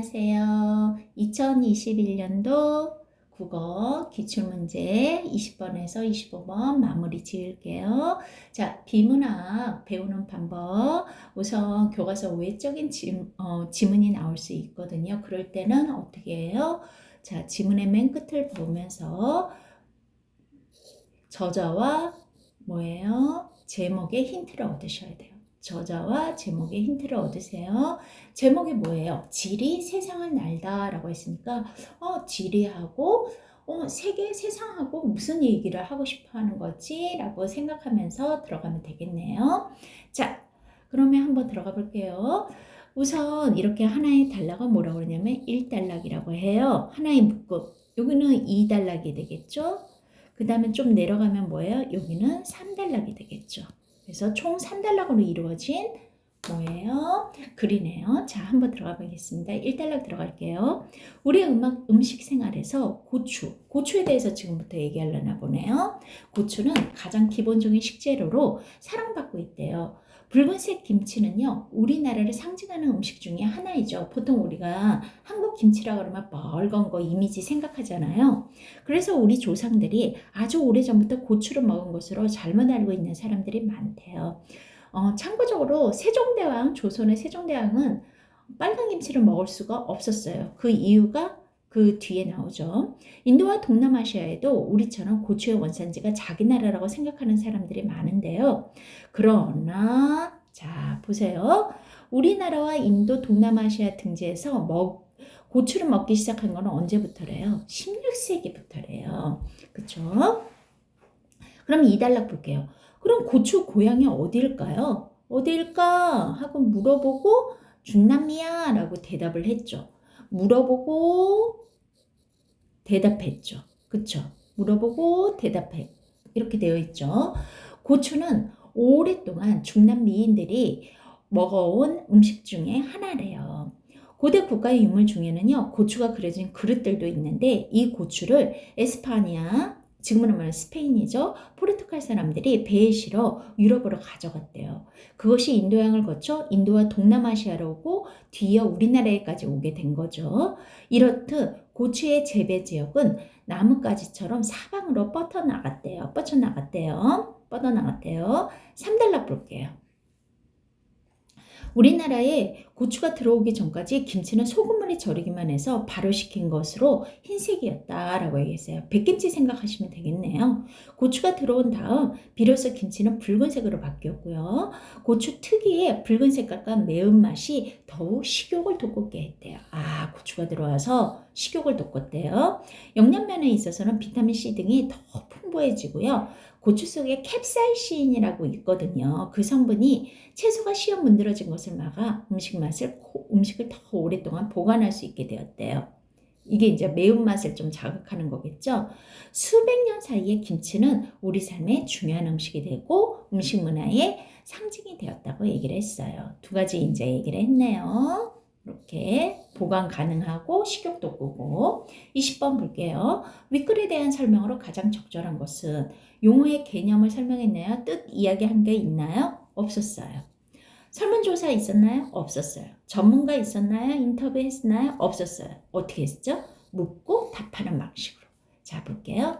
안녕하세요. 2021년도 국어 기출문제 20번에서 25번 마무리 지을게요. 자, 비문학 배우는 방법. 우선 교과서 외적인 지, 어, 지문이 나올 수 있거든요. 그럴 때는 어떻게 해요? 자, 지문의 맨 끝을 보면서 저자와 뭐예요? 제목의 힌트를 얻으셔야 돼요. 저자와 제목의 힌트를 얻으세요. 제목이 뭐예요? 지리 세상을 날다라고 했으니까 어, 지리하고 어, 세계 세상하고 무슨 얘기를 하고 싶어 하는 거지? 라고 생각하면서 들어가면 되겠네요. 자, 그러면 한번 들어가 볼게요. 우선 이렇게 하나의 단락은 뭐라고 그러냐면 1단락이라고 해요. 하나의 묶음. 여기는 2단락이 되겠죠? 그 다음에 좀 내려가면 뭐예요? 여기는 3단락이 되겠죠. 그래서 총 3단락으로 이루어진 뭐예요? 글이네요. 자, 한번 들어가 보겠습니다. 1단락 들어갈게요. 우리 음악, 음식 생활에서 고추, 고추에 대해서 지금부터 얘기하려나 보네요. 고추는 가장 기본적인 식재료로 사랑받고 있대요. 붉은색 김치는요, 우리나라를 상징하는 음식 중에 하나이죠. 보통 우리가 한국 김치라 그러면 멀건 거 이미지 생각하잖아요. 그래서 우리 조상들이 아주 오래전부터 고추를 먹은 것으로 잘못 알고 있는 사람들이 많대요. 어, 참고적으로 세종대왕, 조선의 세종대왕은 빨간 김치를 먹을 수가 없었어요. 그 이유가 그 뒤에 나오죠. 인도와 동남아시아에도 우리처럼 고추의 원산지가 자기 나라라고 생각하는 사람들이 많은데요. 그러나, 자, 보세요. 우리나라와 인도, 동남아시아 등지에서 먹, 고추를 먹기 시작한 건 언제부터래요? 16세기부터래요. 그쵸? 그럼 이달락 볼게요. 그럼 고추 고향이 어디일까요? 어디일까? 하고 물어보고 중남미야 라고 대답을 했죠. 물어보고 대답했죠. 그쵸? 물어보고 대답해. 이렇게 되어 있죠. 고추는 오랫동안 중남 미인들이 먹어온 음식 중에 하나래요. 고대 국가의 유물 중에는요, 고추가 그려진 그릇들도 있는데, 이 고추를 에스파니아, 지금은 말하는 스페인이죠. 포르투갈 사람들이 배에 실어 유럽으로 가져갔대요. 그것이 인도양을 거쳐 인도와 동남아시아로 오고 뒤이어 우리나라에까지 오게 된 거죠. 이렇듯 고추의 재배 지역은 나뭇가지처럼 사방으로 뻗어나갔대요. 뻗어나갔대요. 뻗어나갔대요. 3달락 볼게요. 우리나라에 고추가 들어오기 전까지 김치는 소금물에 절이기만 해서 발효시킨 것으로 흰색이었다라고 얘기했어요. 백김치 생각하시면 되겠네요. 고추가 들어온 다음 비로소 김치는 붉은색으로 바뀌었고요. 고추 특유의 붉은 색깔과 매운맛이 더욱 식욕을 돋구게 했대요. 아, 고추가 들어와서 식욕을 돋궜대요. 영양면에 있어서는 비타민C 등이 더 풍부해지고요. 고추 속에 캡사이신이라고 있거든요. 그 성분이 채소가 시험 문드러진 것을 막아 음식 맛을 음식을 더 오랫동안 보관할 수 있게 되었대요. 이게 이제 매운맛을 좀 자극하는 거겠죠. 수백 년 사이에 김치는 우리 삶의 중요한 음식이 되고 음식 문화의 상징이 되었다고 얘기를 했어요. 두 가지 이제 얘기를 했네요. 이렇게 보관 가능하고 식욕도 끄고 20번 볼게요. 윗글에 대한 설명으로 가장 적절한 것은 용어의 개념을 설명했나요? 뜻 이야기한 게 있나요? 없었어요. 설문조사 있었나요? 없었어요. 전문가 있었나요? 인터뷰 했나요? 없었어요. 어떻게 했죠? 묻고 답하는 방식으로. 자, 볼게요.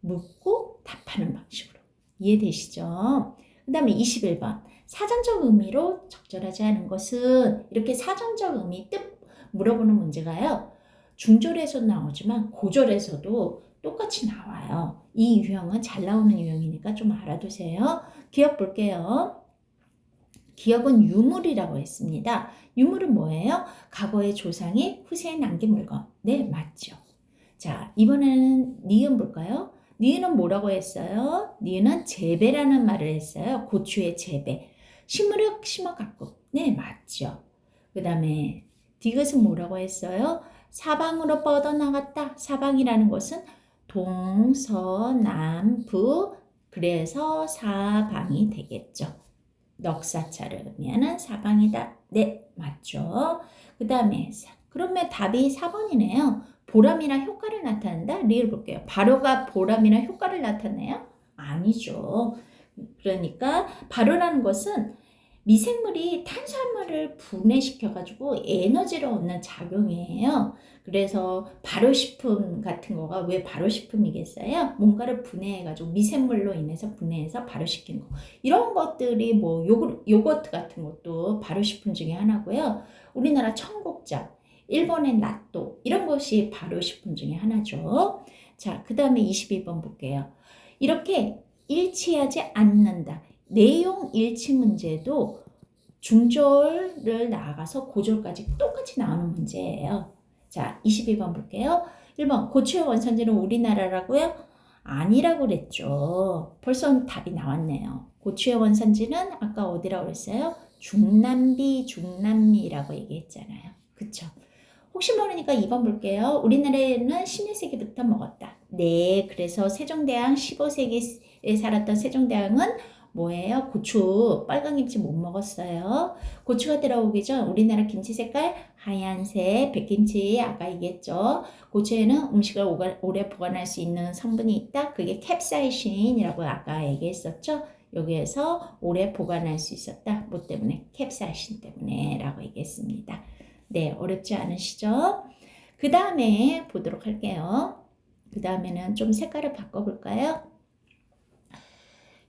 묻고 답하는 방식으로. 이해되시죠? 그 다음에 21번. 사전적 의미로 적절하지 않은 것은 이렇게 사전적 의미 뜻 물어보는 문제가요. 중절에서 나오지만 고절에서도 똑같이 나와요. 이 유형은 잘 나오는 유형이니까 좀 알아두세요. 기억 볼게요. 기억은 유물이라고 했습니다. 유물은 뭐예요? 과거의 조상이 후세에 남긴 물건. 네, 맞죠. 자, 이번에는 니은 볼까요? 니은은 뭐라고 했어요? 니은은 재배라는 말을 했어요. 고추의 재배. 식물을 심어 갖고. 네, 맞죠. 그 다음에 디귿은 뭐라고 했어요? 사방으로 뻗어나갔다. 사방이라는 것은 동서남북 그래서 사방이 되겠죠. 의미하는 사방이다. 네, 맞죠. 그 다음에 그러면 답이 4번이네요. 보람이나 효과를 나타낸다? 리을 볼게요. 발효가 보람이나 효과를 나타내요? 아니죠. 그러니까 발효라는 것은 미생물이 탄수화물을 분해시켜가지고 에너지를 얻는 작용이에요. 그래서 발효식품 같은 거가 왜 발효식품이겠어요? 뭔가를 분해해가지고 미생물로 인해서 분해해서 발효시킨 거. 이런 것들이 뭐 요구, 요거트 같은 것도 발효식품 중에 하나고요. 우리나라 청국장, 일본의 나또 이런 것이 발효식품 중에 하나죠. 자, 그 다음에 22번 볼게요. 이렇게 일치하지 않는다. 내용 일치 문제도 중절을 나아가서 고절까지 똑같이 나오는 문제예요. 자, 22번 볼게요. 1번 고추의 원산지는 우리나라라고요? 아니라고 그랬죠. 벌써 답이 나왔네요. 고추의 원산지는 아까 어디라고 그랬어요? 중남비, 중남미라고 얘기했잖아요. 그쵸? 혹시 모르니까 2번 볼게요. 우리나라에는 16세기부터 먹었다. 네, 그래서 세종대왕 15세기에 살았던 세종대왕은 뭐예요? 고추, 빨간 김치 못 먹었어요. 고추가 들어오기 전 우리나라 김치 색깔 하얀색, 백김치 아까 얘기했죠. 고추에는 음식을 오래 보관할 수 있는 성분이 있다. 그게 캡사이신이라고 아까 얘기했었죠. 여기에서 오래 보관할 수 있었다. 뭐 때문에? 캡사이신 때문에 라고 얘기했습니다. 네, 어렵지 않으시죠? 그 다음에 보도록 할게요. 그 다음에는 좀 색깔을 바꿔볼까요?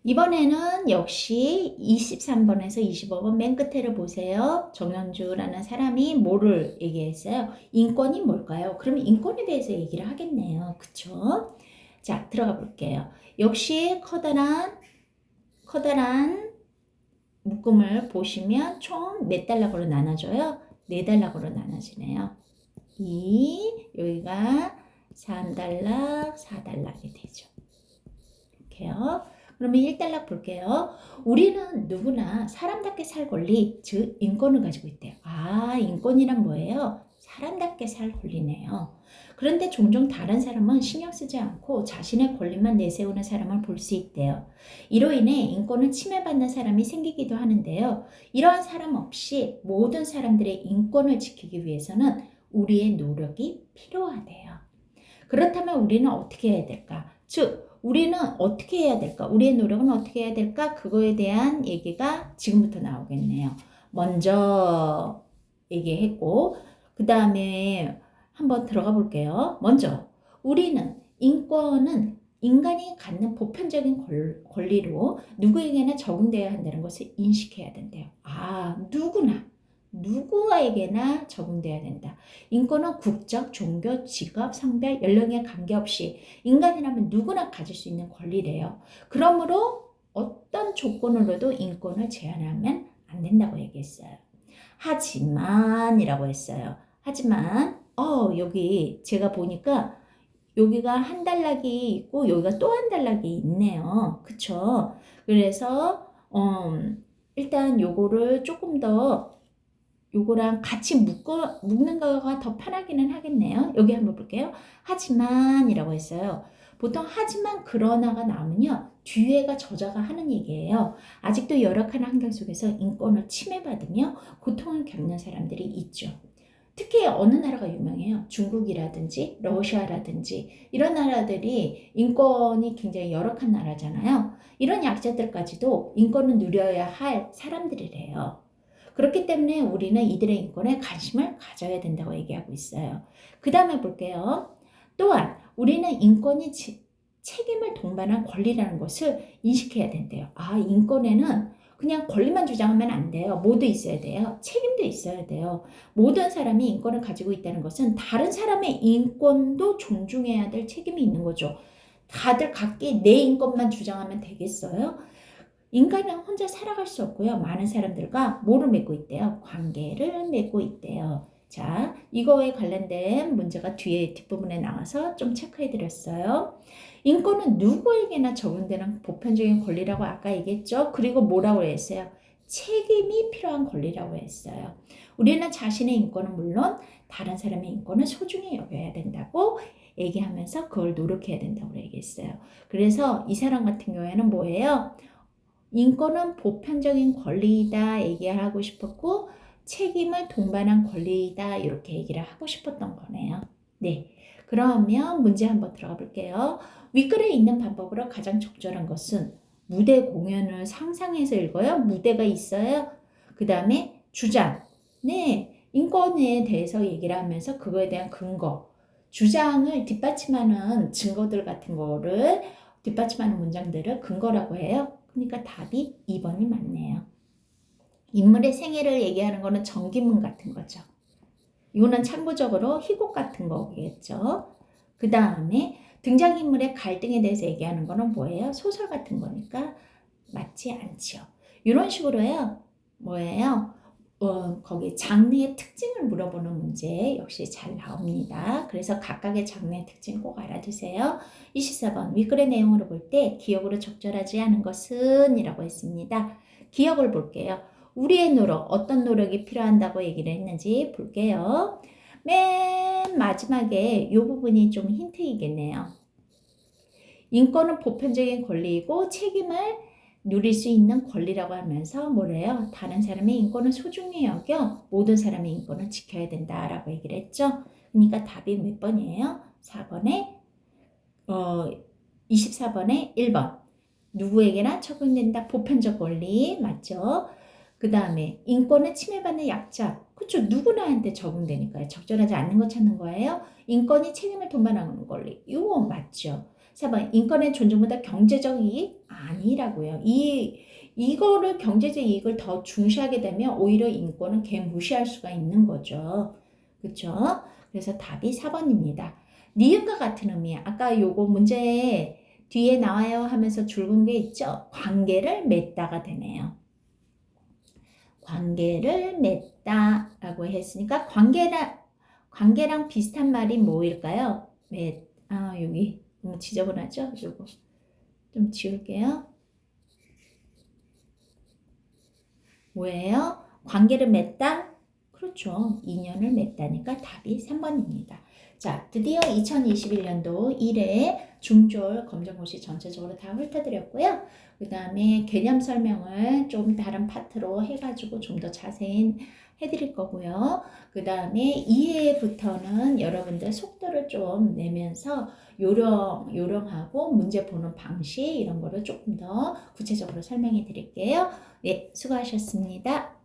이번에는 역시 23번에서 25번 맨 끝에를 보세요. 정영주라는 사람이 뭐를 얘기했어요? 인권이 뭘까요? 그러면 인권에 대해서 얘기를 하겠네요. 그쵸? 자, 들어가 볼게요. 역시 커다란, 커다란 묶음을 보시면 총 몇 달락으로 나눠져요? 네 달락으로 나눠지네요. 2, 여기가 3달락, 4달락이 되죠. 이렇게요. 그러면 1달락 볼게요. 우리는 누구나 사람답게 살 권리, 즉 인권을 가지고 있대요. 아, 인권이란 뭐예요? 사람답게 살 권리네요. 그런데 종종 다른 사람은 신경 쓰지 않고 자신의 권리만 내세우는 사람을 볼 수 있대요. 이로 인해 인권을 침해받는 사람이 생기기도 하는데요. 이러한 사람 없이 모든 사람들의 인권을 지키기 위해서는 우리의 노력이 필요하대요. 그렇다면 우리는 어떻게 해야 될까? 즉, 우리는 어떻게 해야 될까? 우리의 노력은 어떻게 해야 될까? 그거에 대한 얘기가 지금부터 나오겠네요. 먼저 얘기했고, 그 다음에 한번 들어가 볼게요. 먼저, 우리는 인권은 인간이 갖는 보편적인 권리로 누구에게나 적용되어야 한다는 것을 인식해야 된대요. 아, 누구나. 누구에게나 적용돼야 된다. 인권은 국적, 종교, 직업, 성별, 연령에 관계없이 인간이라면 누구나 가질 수 있는 권리래요. 그러므로 어떤 조건으로도 인권을 제한하면 안 된다고 얘기했어요. 하지만이라고 했어요. 하지만 어 여기 제가 보니까 여기가 한 달락이 있고 여기가 또한 달락이 있네요. 그쵸? 그래서 음, 일단 요거를 조금 더 요거랑 같이 묶어, 묶는 거가 더 편하기는 하겠네요. 여기 한번 볼게요. 하지만 이라고 했어요. 보통 하지만 그러나가 나오면요. 뒤에가 저자가 하는 얘기예요. 아직도 열악한 환경 속에서 인권을 침해받으며 고통을 겪는 사람들이 있죠. 특히 어느 나라가 유명해요? 중국이라든지 러시아라든지 이런 나라들이 인권이 굉장히 열악한 나라잖아요. 이런 약자들까지도 인권을 누려야 할 사람들이래요. 그렇기 때문에 우리는 이들의 인권에 관심을 가져야 된다고 얘기하고 있어요. 그 다음에 볼게요. 또한 우리는 인권이 지, 책임을 동반한 권리라는 것을 인식해야 된대요. 아, 인권에는 그냥 권리만 주장하면 안 돼요. 모두 있어야 돼요. 책임도 있어야 돼요. 모든 사람이 인권을 가지고 있다는 것은 다른 사람의 인권도 존중해야 될 책임이 있는 거죠. 다들 각기 내 인권만 주장하면 되겠어요? 인간은 혼자 살아갈 수 없고요. 많은 사람들과 뭐를 맺고 있대요? 관계를 맺고 있대요. 자, 이거에 관련된 문제가 뒤에 뒷부분에 나와서 좀 체크해 드렸어요. 인권은 누구에게나 적용되는 보편적인 권리라고 아까 얘기했죠. 그리고 뭐라고 했어요? 책임이 필요한 권리라고 했어요. 우리는 자신의 인권은 물론 다른 사람의 인권을 소중히 여겨야 된다고 얘기하면서 그걸 노력해야 된다고 얘기했어요. 그래서 이 사람 같은 경우에는 뭐예요? 인권은 보편적인 권리이다 얘기하고 싶었고 책임을 동반한 권리이다 이렇게 얘기를 하고 싶었던 거네요. 네. 그러면 문제 한번 들어가 볼게요. 윗글에 있는 방법으로 가장 적절한 것은 무대 공연을 상상해서 읽어요. 무대가 있어요. 그 다음에 주장. 네, 인권에 대해서 얘기를 하면서 그거에 대한 근거. 주장을 뒷받침하는 증거들 같은 거를 뒷받침하는 문장들을 근거라고 해요. 그러니까 답이 2번이 맞네요. 인물의 생애를 얘기하는 거는 전기문 같은 거죠. 이거는 참고적으로 희곡 같은 거겠죠. 그 다음에 등장인물의 갈등에 대해서 얘기하는 거는 뭐예요? 소설 같은 거니까 맞지 않지요. 이런 식으로요. 뭐예요? 어, 거기 장르의 특징을 물어보는 문제 역시 잘 나옵니다. 그래서 각각의 장르의 특징 꼭 알아두세요. 24번 윗글의 내용으로 볼 때 기억으로 적절하지 않은 것은 이라고 했습니다. 기억을 볼게요. 우리의 노력, 어떤 노력이 필요한다고 얘기를 했는지 볼게요. 맨 마지막에 이 부분이 좀 힌트이겠네요. 인권은 보편적인 권리이고 책임을 누릴 수 있는 권리라고 하면서 뭐래요? 다른 사람의 인권을 소중히 여겨 모든 사람의 인권을 지켜야 된다라고 얘기를 했죠. 그러니까 답이 몇 번이에요? 4번에 어 24번에 1번. 누구에게나 적용된다 보편적 권리 맞죠? 그 다음에 인권을 침해받는 약자 그쵸 누구나한테 적용되니까요 적절하지 않는 거 찾는 거예요 인권이 책임을 도말하는 권리 이거 맞죠 4번 인권의 존중보다 경제적 이익 아니라고요. 이 이거를 경제적 이익을 더 중시하게 되면 오히려 인권은 개 무시할 수가 있는 거죠. 그쵸? 그래서 답이 4번입니다. 니은과 같은 의미 아까 요거 문제 뒤에 나와요 하면서 줄근 게 있죠? 관계를 맺다가 되네요. 관계를 맺다라고 했으니까 관계랑 관계랑 비슷한 말이 뭐일까요? 맺. 아 여기 너무 지저분하죠? 요거 좀 지울게요. 뭐예요? 관계를 맺다? 그렇죠. 인연을 맺다니까 답이 3번입니다. 자, 드디어 2021년도 1회 중졸 검정고시 전체적으로 다 훑어드렸고요. 그 다음에 개념 설명을 좀 다른 파트로 해가지고 좀 더 자세히 해드릴 거고요. 그 다음에 2회부터는 여러분들 속도를 좀 내면서 요령, 요령하고 문제 보는 방식 이런 거를 조금 더 구체적으로 설명해 드릴게요. 네, 수고하셨습니다.